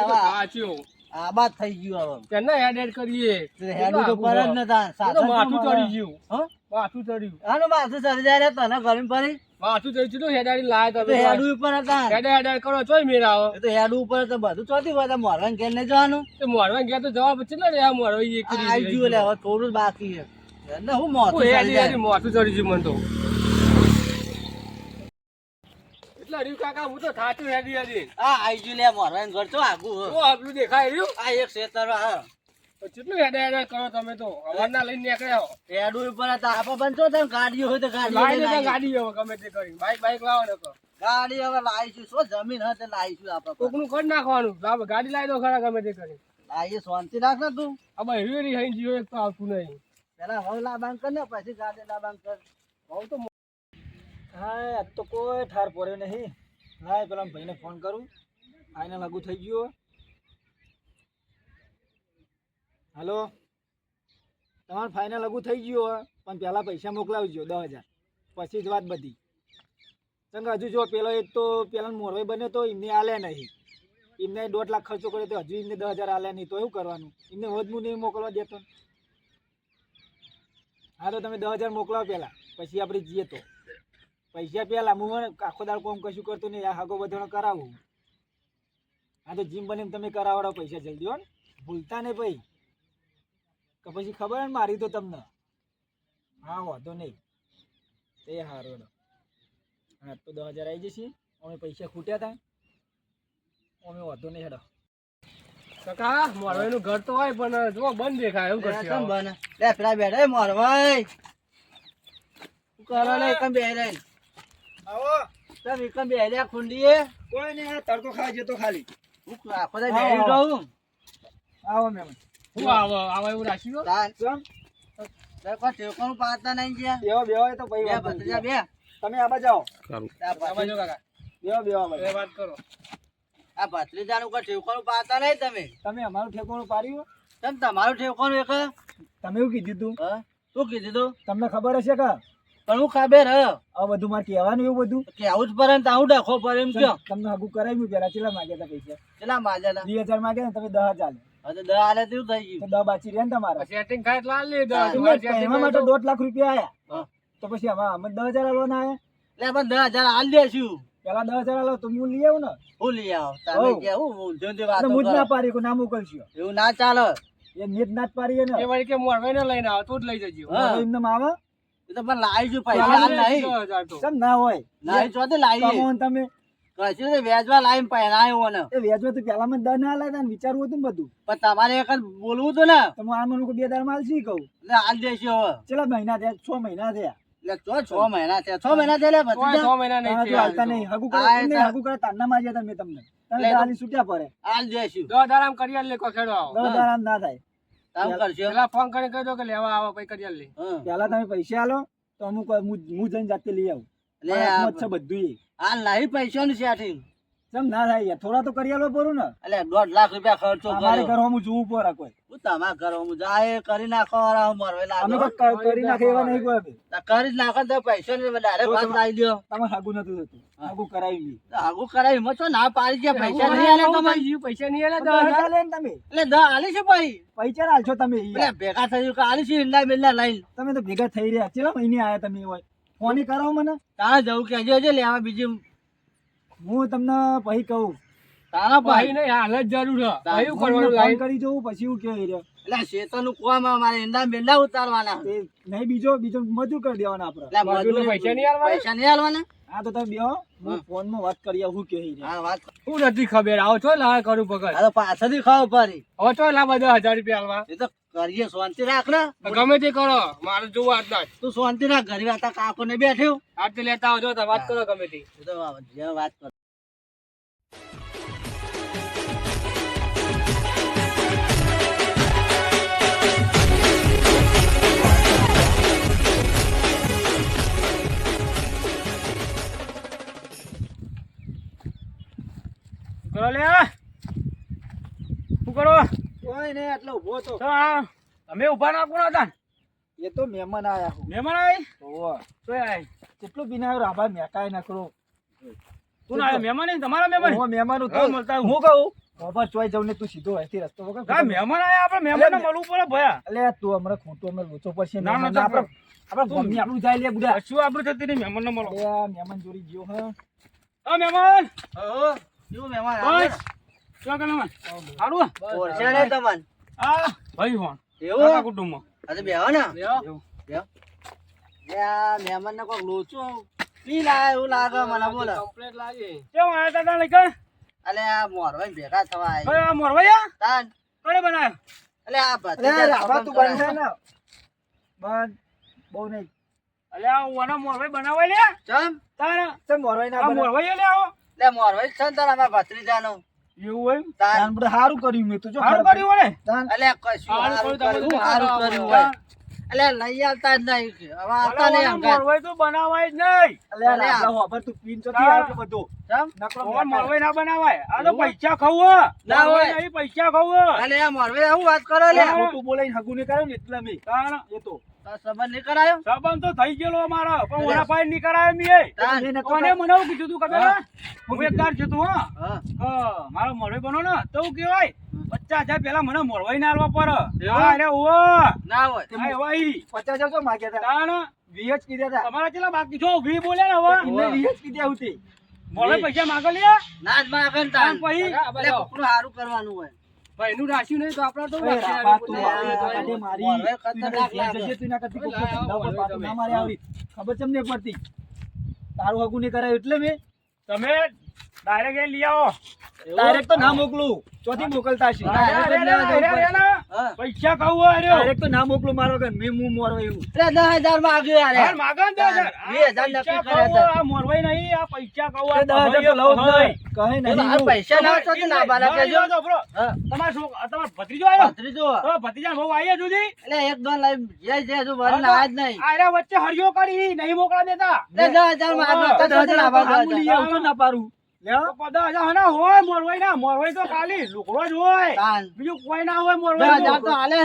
એટલે હવે આબાદ થઈ ગયું હવે કેને હેડ હેડ કરીએ. તે હેડું તો પર જ નતા. એ માથું ચડી સાચું ગયું. હ? માથું ચડ્યું આનો માથું ચડી જાય રે તને ગરમ પડી માથું ચડી ચડ્યું હેડાડી લાય તો તમે. હેડું ઉપર હતા. હેડ હેડ કરો ચોય મેળ આવો તો હેડ ઉપર તો બધું ચોથી હોય તો મોરવાન ઘેર ને જવાનું? તો મોરવાન ગયા તો જવાબ કેટલા રે આ મોરવા એક કરી આઈ ગયું લે હવે થોડું બાકી છે. એટલે હું માથું ચડી ગયું મને તો. એટલે રહ્યું કાકા હું તો થાચું હેડી હેડી. આ આઈ ગયું લે મોરવાન ઘર તો આગું હો. આપલું દેખાય રહ્યું? આ એક શેતર હા કેટલું હેડે હેડે કરો તમે તો? અવારના લઈને નીકળ્યા. હેડું ઉપર હતા આપો બનતો તો ગાડીઓ હોય તો ગાડી ગાડી હવે ગમે તે કરી. બાઈક બાઈક લાવો ને તો. ગાડી હવે લાવીશું શું જમીન હશે લાવીશું આપણે કોકનું કરી નાખવાનું. ગાડી લાવી દો ખરા ગમે તે કરી. લાવીએ શાંતિ રાખ ને તું. આમાં હેરી હઈ જીવો એક તો આવતું નહીં. પેલા હવે લાબાંગ કર ને પછી ગાડી લાબાંગ કર બહુ તો હા આજ તો કોઈ ઠાર પડ્યો નહીં. હા પેલા ભાઈને ફોન કરું. આને લાગુ થઈ ગયો હાલો. તમારે ફાઇનલ લાગુ થઈ ગયો પણ પહેલાં પૈસા મોકલાવજો, દસ હજાર. પછી જ વાત બધી. ચંગ, હજુ જો પેલો એક તો પેલા મોરવાઈ બન્યો તો એમને આલ્યા નહીં. એમને દોઢ લાખ ખર્ચો કર્યો તો હજુ એમને દસ હજાર આલે નહીં. તો એવું કરવાનું? એમને વધમું નહીં મોકલવા દેતો. હા, તો તમે દસ હજાર મોકલાવો પહેલાં પછી આપણે જઈએ તો. પૈસા પેલા હું આખો દાળ કોમ કશું કરતો નહીં આ હાગો બધો કરાવું. હા તો જીમ બની તમે કરાવડો પૈસા જલ્દી હો ભૂલતા નહીં ભાઈ. કે પછી ખબર ને મારી તો તમને? હા વાંધો નહીં. એ સારું હા તો દસ હજાર આવી જશે. અમે પૈસા ખૂટ્યા હતા અમે વાંધો નહીં હેડો. કાકા મોરવાઈનું ઘર તો હોય પણ જો બંધ દેખાય એવું કરશે કેમ બને? લે, પેલા બેઠા મોરવાઈ. કરો લે, બેહી રહી. આવો. એકમ બેહી ખુંડીએ? કોઈ નહીં આ તડકો ખાઈ જતો ખાલી. હું આખો દાડો બેહી રહું. આવો મેમ શું આવો આવો એવું રાખ્યું તાન, ચમ ટેકોનું પાડતા નહીં જ્યાં. બેહો બેહો તો ભાઈ બે ભત્રીજા બે. તમે આબા જાઓ આ આ કાકા. બેહો બેહો વાત કરો. આ ભત્રીજાનું કોઈ ટેકોનું પાડતા નહીં તમે. તમે અમારું ઠેકોણું પાડ્યું? કેમ તમારું ઠેકોનું એક? તમે એવું કીધું તું. હા? શું કીધું તું? તમને ખબર હશે કે પણ હું ખબર હે. આ બધું મારે કહેવાનું એવું બધું? કેવું જ પડે ને આવું ડખો પડે એમ કયો. તમને હગું કરાવ્યું પેલા કેટલા માંગ્યા હતા પૈસા? કેટલા માજ્યા હતા બે હજાર માંગ્યા ને તમે દસ હજાર હવે દસ હાલે તેવું થઈ ગયું? દસ બાચી રહ્યા ને તમારા. સેટિંગ થાય એટલે હાલ દસ. એમાં માટે દોઢ લાખ રૂપિયા આયા. તો પછી હવે અમે દસ હજાર આલવાના આયા? એટલે પણ દસ હજાર હાલ દેશું. પેલા દસ હજાર આલો તો હું લઈ આવું ને? હું લઈ આવો. તમે હોવ. કે હું અને વાતો ના. પાડી ના મોકલશો. એવું ના ચાલે. એ નીત ના જ પાડી ને. એ વળી કે મોરવાઈને લઈને આવો તો જ લઈ જજો. એમને આવે એ તો પણ પૈસા નહીં. દસ હજાર તો. કેમ ના હોય. લાવી ચોથી લાવીએ કમોન તમે. કશું તો વ્યાજમાં લાવીને પહેરાયો મને એ વેચવા તો પેલા માં દસ ના ને વિચારવું હતું બધું. પણ તમારે એક બોલવું હતું ને. તો આ મને બે દાર માલ શી કહું? એટલે હાલ દેશે હવે. ચેલા મહિના થયા છ મહિના થયા. છ મહિના થયા. છ મહિના થયા મહિના નહીં હાલતા નહીં. કરે હગું કરે તારના માર્યા તમે તમને. તમે છૂટ્યા પડે હાલ દેશું દો હજાર કરી લે હજાર આમ ના થાય. કામ કરશો પેલા ફોન કરી કહી કે લેવા આવો પછી કરી લે પેલા તમે પૈસા આલો તો અમુક હું હું જઈને જાતે લઈ આવું. એટલે મારા આ- પૈસા નું છે બધું કેમ ના થાય યાર થોડા તો કરી આલો પડું ને. એટલે દોઢ લાખ રૂપિયા ખર્ચો અમારે ઘરમાં હું જોવું પડે કોઈ. હું તમારા ઘરમાં જાય કરી નાખો મરવે અમે તો કરી નાખે એવા નહીં કોઈ. કરી જ નાખો તો પૈસા ને ડાયરેક્ટ પાસ લાવી દો. તમારે હાગું નતું થતું. હાગુ કરાવી નહીં. હાગુ કરાવી છો ના પાડી છે પૈસા નહીં આલે તમારે. થઈ પૈસા નહીં આલે તો દસ પૈસા હજાર ને તમે. એટલે દ આલી છે ભાઈ. પૈસા આલશો તમે એટલે ભેગા થયું કે આલી છે ઈંડા બિંડા લઈને. તમે તો ભેગા થઈ રહ્યા. છે મહિને આયા તમે હોય? ફોન કરો મને. તારે જવું કહેજો છે લેવા બીજું હું તમને પછી કહું. તારા ભાઈ ને હાલ જ જરૂર છે. કયું કરવાનું લાઈન કરી જોઉં પછી હું કેવી રહ્યો એટલે બિંડા ઉતારવાના. નહીં બીજો બીજો મજૂર કરી દેવાના આપણે. એટલે પૈસા નહીં આલવાના? પૈસા નહીં આલવાના હા તો તમે બેહો. હું હા. ફોનમાં વાત કરી હું હા વાત હું નથી ખબર. આવો છો લાવ કરું પકડ. તો પાછળથી ખાવ પડી હવે છો લાવ બધા હજાર રૂપિયા એ તો કરીએ શાંતિ રાખ ને. ગમે તે કરો. મારે જોવું આજ તું શાંતિ રાખ ઘરે હતા કાકો ને બેઠ્યું આજ લેતા આવજો તો વાત કરો ગમે તે. વાત કર. કરો લે શું કરો? કોઈ નહીં એટલે ઊભો તો. અમે ઊભા ના કોણ હતા? એ તો મહેમાન આયા હું. મહેમાન આવી ઓહો. તો આય કેટલું બિના રાભા મેકાય નકરો તું ના મહેમાન નહીં તમારા મહેમાન હું મહેમાન હા, મળતા હું. હું કહું? ખબર ચોય જવું ને તું સીધો અહીંથી રસ્તો વગર આ મહેમાન આયા આપણે મહેમાનને મળવું પડે ભયા. એટલે તું હમણાં ખોટું અમે લોચો પડશે ના, ના, આપણે આપણે મમ્મી આપણું જાય લે બુડા. શું આપણું થતી નહીં મહેમાનને મળો. આ મહેમાન જોડી ગયો હે. આ મહેમાન. હો, શું મહેમાન? બસ. શું કરે સારું તમને. આ ભાઈ ફોન એવું? કુટુંબ આ તો બેહો ને. બેહો. લે આ મહેમાનને કોક લોચો પી લાયા એવું લાગે મને બોલો. કેમ આયા તા તાણ લઈ અલે આ મોરવાઈ ભેગા થવા આયા. મોરવાઈ આ મોરવૈયા તાન. કોને બનાવ્યો? અલે આ અલે ભત્રીજા તું ને. બંધ બહુ નહીં. અલે આ ઓના મોરવાઈ બનાવાય લે ચમ? તારા? ચમ મોરવાઈ ના આ બને મોરવાઈ લે આવો લે મોરવાઈ છે ને તારા અમારા ભત્રીજાનું. એવું હોય તાન. તાન હારું કર્યું મેં તો જો સારું કર્યું વળે અલે કશું હારું હારું કર્યું, કર્યું, હારું કર્યું હોય. અલે લઈ આવતા જ નહીં. હવે આવતા નહીં ઓના મોરવાઈ તો બનાવાય જ નહીં અલે આ તું પીન ચોથી તાન. આવ્યો બધો ચમ? નકરો મોરવાઈ ના બનાવાય આ તો પૈસા ખાવું ના હોય. નહીં પૈસા ખાવું અલે મારવે મોરવાઈ આવું વાત કરો લે. હા. ખોટું બોલાઈને હગું નહીં કર્યું ને એટલે મેં તાણ એ તો સંબંધ નહીં કરાયો? સંબંધ તો થઈ ગયેલો અમારો પણ ઓના પાય નહીં કરાયો મીએ તાન. મેં નતો કોને મને એવું કીધું તું ખબર હું. છું તું મારો મોરવાઈ બનો ને તો કેવાય પચાસ હજાર પેલા મને મોરવાઈ ના આલવા પડે અરે ના હોય. પચાસ હજાર તો માગ્યા હતા વીસ કીધા હતા તમારા કેટલા બાકી? છો વી બોલે ને હવે. વીએચ કીધા હતી મોરવાઈ પૈસા માગો લે ના જ માગે તાન. તાન પછી? સારું હારું કરવાનું હોય. ભાઈનું રાખ્યું નહીં તો આપણે તો ના ખબર ચમ નહીં પડતી તારું હગું નહીં કરાયું એટલે મેં? તમે ડાયરેક્ટ લઈ આવો. ડાયરેક્ટ તો ના મોકલું. ચોથી મોકલતા છે હા, અરે, અરે, અરે, અરે, અરે, હા. પૈસા ખાવું અરે. ડાયરેક્ટ તો ના મોકલું મારો કે મેં મું મોરો એવું. એટલે દસ હજાર માગ્યું યાર. હાલ માગો ને દસ હજાર. વીસ હજાર આ નક્કી કર્યા ખાવું, આ મોરવાઈ નહીં આ પૈસા ખાવું, આ એ તો લઉં નહીં. કહે નહીં. પૈસા ના તો ના બાલા તમારે કહેજો. જો તો, bro, હા. તમારો છોક- આ તમારો ભત્રીજો આવ્યો? ભત્રીજો. તો ભત્રીજા બહુ આયા સુધી એટલે એક દોન લઈ જે જે હજુ ભરીને આયા જ નહીં. આયરા વચ્ચે હરિયો કરી નહીં મોકલા દેતા. એટલે દસ હજાર તો દસ ના બાલા ના હોય મોરવાઈ ના મોરવાઈ તો ખાલી. લુકડો જ હોય. બીજું કોઈ ના હોય મોરવાઈ તો. હાલે.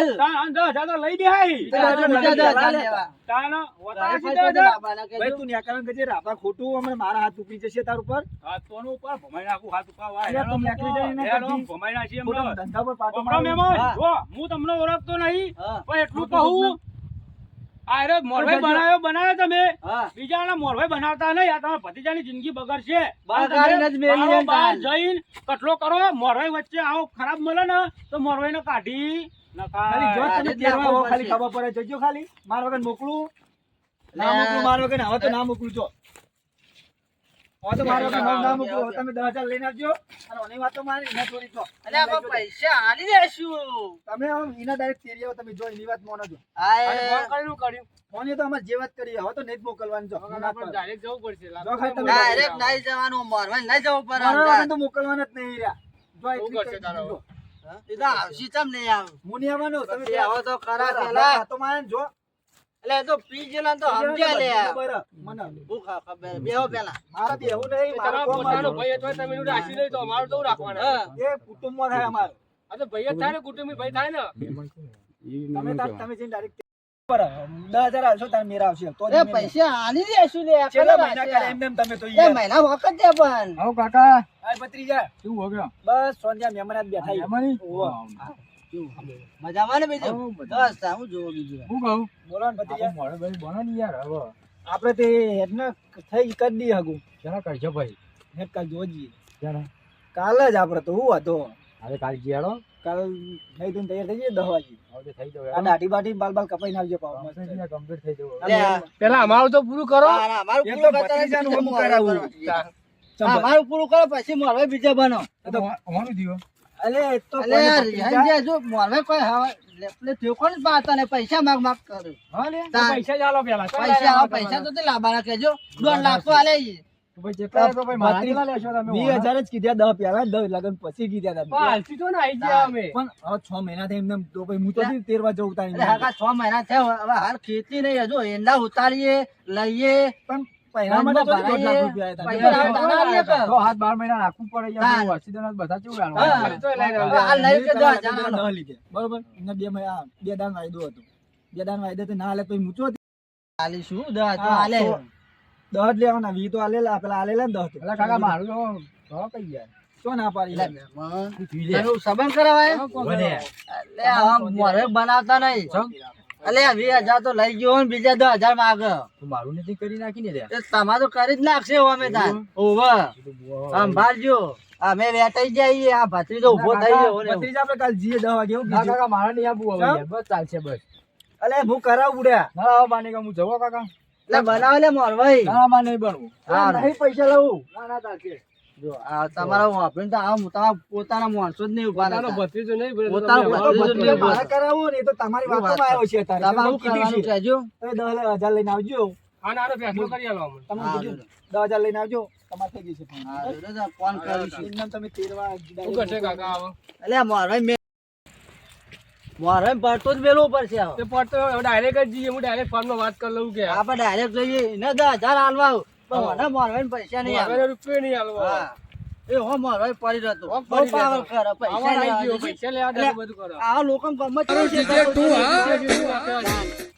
તો લઈ દેહાય તો ખોટું હમણાં મારા હાથ ઉપડી જશે તાર ઉપર. હાથ તોનું ઉપર? ભમાઈ નાખું, હાથ ઉપાડવા. અલ્યા, તમે આટલી જઈને ના ભમાઈ નાખીએ ખોટા ધંધા પર પાટો ઓપરા મારવાનો. મહેમાન, હા. જો, હું તમને ઓળખતો નહીં પણ એટલું કહું આ મોરભાઈ બનાવ્યો બનાવ્યો તમે? બીજા બીજાના મોરભાઈ બનાવતા નહીં આ તમારા ભતીજાની જિંદગી બગડશે. જ તાન. જઈને કટલો કરો મોરવાઈ વચ્ચે આવો ખરાબ મળે ને તો મોરવાઈ ને કાઢી ખાલી જો તમે ખબર ખાલી ખબર પડે જજો ખાલી. માર વગર મોકલું. ના મોકલું માર વગર હવે તો ના મોકલું છો હવે તો માર વગર ના તમે દસ લઈને આવજો અને ઓની વાતો મારી એના ચોરી છો એટલે આપણે પૈસા હાલી દેશું. તમે આમ એના ડાયરેક્ટ તેરી તમે જો એની વાત મોનો છો અને ફોન કરીને કર્યું મોને તો અમારે જે વાત કરી હવે તો નહીં જ મોકલવાની આપણે પાડો. જવું પડશે જો ખાલી તમે ડાયરેક્ટ નહીં જવાનું મોરવાઈ નહીં જવું પડે મારા તો મોકલવાના જ નહીં રહ્યા જો એટલી કરશે તારો? દીધું. હા? એ તો આવશે ચમ નહીં આવે. હું નહીં આવવાનો તમે આવો તો ખરા પેલા. તો મારે જો એટલે તો પી ગયેલા તો સમજ્યા લે બરાબર. મને હું ખબર બેહો પેલા. મારે બી એવું નહીં મારા પોતાનો ભાઈ તો તમે નું રાશિ નહીં તો અમારું તો રાખવાના? એ કુટુંબ કુટુંબમાં થાય અમાર. અરે ભાઈ થાય ને કુટુંબી ભાઈ થાય ને. તમે તમે જઈને ડાયરેક્ટ બસ સોનિયા મહેમાન બેઠા. મજામાં ને બીજું? બસ હું જોવો બીજું હું કહું? બોલો ને ભાઈ બનો ને યાર હવે. આપણે તે હેડને થઈ કરી દઈએ હગું. જરા કરજો ભાઈ. હેડ કાલ જોજીએ. જરા. કાલ જ આપણે તો હું હતો હવે કાલ જીયાડો કાલ થઈ તું તૈયાર થઈ જઈએ દહ વાગે. હવે થઈ જવું આ દાઢી બાટી બાલ બાલ કપાઈ આવજો પાવ મસ્ત. કમ્પ્લીટ થઈ જવું પેલા અમારું તો પૂરું કરો. મારું એ પૂરું કરતા. કરવા. મારું પૂરું કરો પછી મોરવાઈ બીજા બનો. અમારું દિયો અલે તો જો કોઈ એટલે થયો કોણ પાતા ને પૈસા માગ માગ કરે? હા લે પૈસા જ પેલા. પૈસા આવો, પૈસા તો તે લાંબાના કહેજો. દોઢ લાખ તો આલે ઈ. છ મહિના થયા હવે હાલ ખેતી નહીં હજુ એંડા ઉતારીએ લઈએ. પણ બે દાન વાયદો હતો. બે દાન વાયદો તો ના હાલે તો મૂચો હાલી શું દસ તો હા, દહ જ લેવાના વી તો આલેલા પેલા આલેલા ને દહ તો. કાકા મારું તો કઈ ગયા? શું ના પાડી? સંબંધ કરાવાય? બનાવતા નહીં. આ વીસ હજાર તો લઈ ગયો ને બીજા દસ હજાર માગ મારું નથી કરી નાખી ને તમારે તો કરી જ નાખશે હો અમે તાર. ઓવે. સંભાળજો. અમે વેટાઈ જઈએ. આ ભત્રીજો ઊભો થઈ ગયો ને ભત્રીજા આપણે કાલ જીએ દવા વાગે કીધું? કાકા મારા નહીં આપવું હવે બસ ચાલશે બસ. અલે હું કરાવું બુડ્યા ના આવો માને હું જવો કાકા. એટલે બનાવે લે મોરભાઈ ના બા નહીં બનવું. હા નહીં પૈસા લઉં. ના ના ચાલશે જો આ તમારા વાપરીને તો આ તમારા પોતાના માણસો જ નહીં ઊભા રહેતા. ભત્રીજો નહીં પોતાનો ભત્રીજો નહીં મારે કરાવવું ને તો તમારી શું આવ્યો છે અત્યારે. તમારે કીધું છે. કહેજો તમે દસ લઈને આવજો હા ના ફેસલો કરી આલો અમને તમે કીધું જો. લઈને આવજો તમારે થઈ ગઈ ફોન. હા, જો, જો, ફોન કરું છું. તમે તેરવા શું કરશે કાકા હવે એટલે મોરભાઈ મેં પડતો જ મેલો પડશે હવે. પડતો ડાયરેક્ટ જ જઈએ હું ડાયરેક્ટ ફોનમાં વાત કરી લઉં કે આપણે ડાયરેક્ટ જોઈએ ને દસ હજાર હાલવા મને મોરભાઈ પૈસા નહીં આવે રૂપિયો નહીં આલવો હા. એ હો મોરભાઈ પડી રહેતો હો, બહુ પાવર કરે પૈસા લેવા બધું કરો. આ લોકો ગમે તું હા.